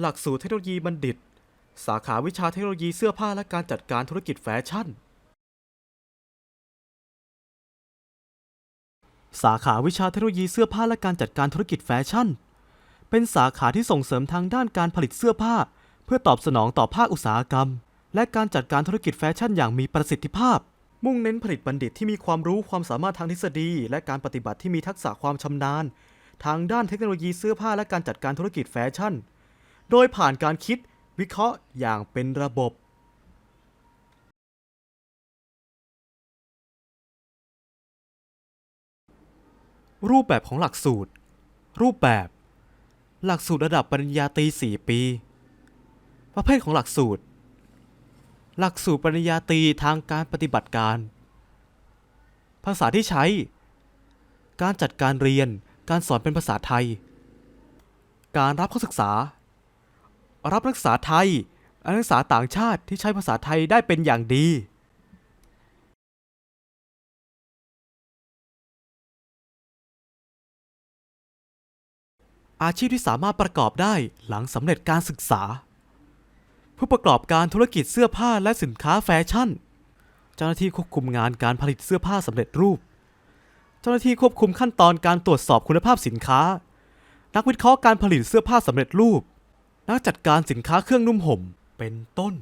หลักสูตรเทคโนโลยีบัณฑิต สาขาวิชาเทคโนโลยีเสื้อผ้าและการจัดการธุรกิจแฟชั่น สาขาวิชาเทคโนโลยีเสื้อผ้าและการจัดการธุรกิจแฟชั่น เป็นสาขาที่ส่งเสริมทางด้านการผลิตเสื้อผ้า เพื่อตอบสนองต่อภาคอุตสาหกรรม และการจัดการธุรกิจแฟชั่นอย่างมีประสิทธิภาพ มุ่งเน้นผลิตบัณฑิตที่มีความรู้ความสามารถทางทฤษฎี และการปฏิบัติที่มีทักษะความชำนาญ ทางด้านเทคโนโลยีเสื้อผ้าและการจัดการธุรกิจแฟชั่น โดยผ่านการคิดวิเคราะห์อย่างเป็นระบบรูปแบบของหลักสูตร รูปแบบ หลักสูตรระดับปริญญาตรี 4 ปี ประเภทของหลักสูตร หลักสูตรปริญญาตรีทางการปฏิบัติการ ภาษาที่ใช้ การจัดการเรียน การสอนเป็นภาษาไทย การรับเข้าศึกษา รับนักศึกษาไทยนักศึกษาต่างชาติที่ใช้ภาษาไทยได้เป็นอย่างดีอาชีพที่สามารถประกอบได้หลังสำเร็จการศึกษา ผู้ประกอบการธุรกิจเสื้อผ้าและสินค้าแฟชั่น เจ้าหน้าที่ควบคุมงานการผลิตเสื้อผ้าสำเร็จรูป เจ้าหน้าที่ควบคุมขั้นตอนการตรวจสอบคุณภาพสินค้า นักวิเคราะห์การผลิตเสื้อผ้าสำเร็จรูป นักจัดการสินค้าเครื่องนุ่มห่มเป็นต้น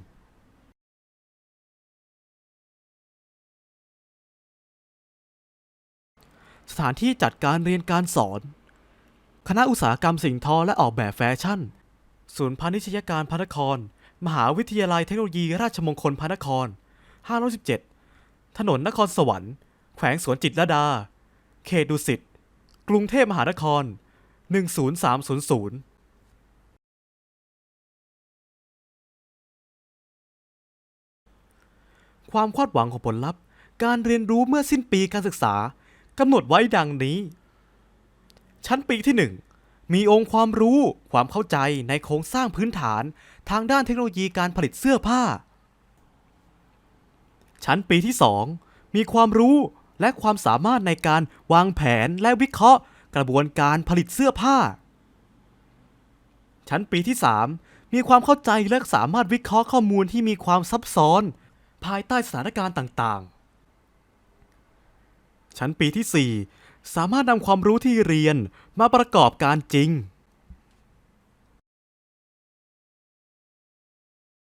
สถานที่จัดการเรียนการสอน คณะอุตสาหกรรมสิ่งทอและออกแบบแฟชั่น ศูนย์พาณิชยการพระนคร มหาวิทยาลัยเทคโนโลยีราชมงคลพระนคร 517 ถนนนครสวรรค์ แขวงสวนจิตรดา เขตดุสิต กรุงเทพมหานคร 10300 ความคาดหวังของผลลัพธ์ การเรียนรู้เมื่อสิ้นปีการศึกษากำหนดไว้ดังนี้ ชั้นปีที่ 1 มีองค์ความรู้ ความเข้าใจในโครงสร้างพื้นฐานทางด้านเทคโนโลยีการผลิตเสื้อผ้า ชั้นปีที่ 2 มีความรู้และความสามารถในการวางแผนและวิเคราะห์ กระบวนการผลิตเสื้อผ้า ชั้นปีที่ 3 มีความเข้าใจและสามารถวิเคราะห์ข้อมูลที่มีความซับซ้อน ภายใต้สถานการณ์ต่างๆ ชั้นปีที่ 4 สามารถนำความรู้ที่เรียนมาประกอบการจริง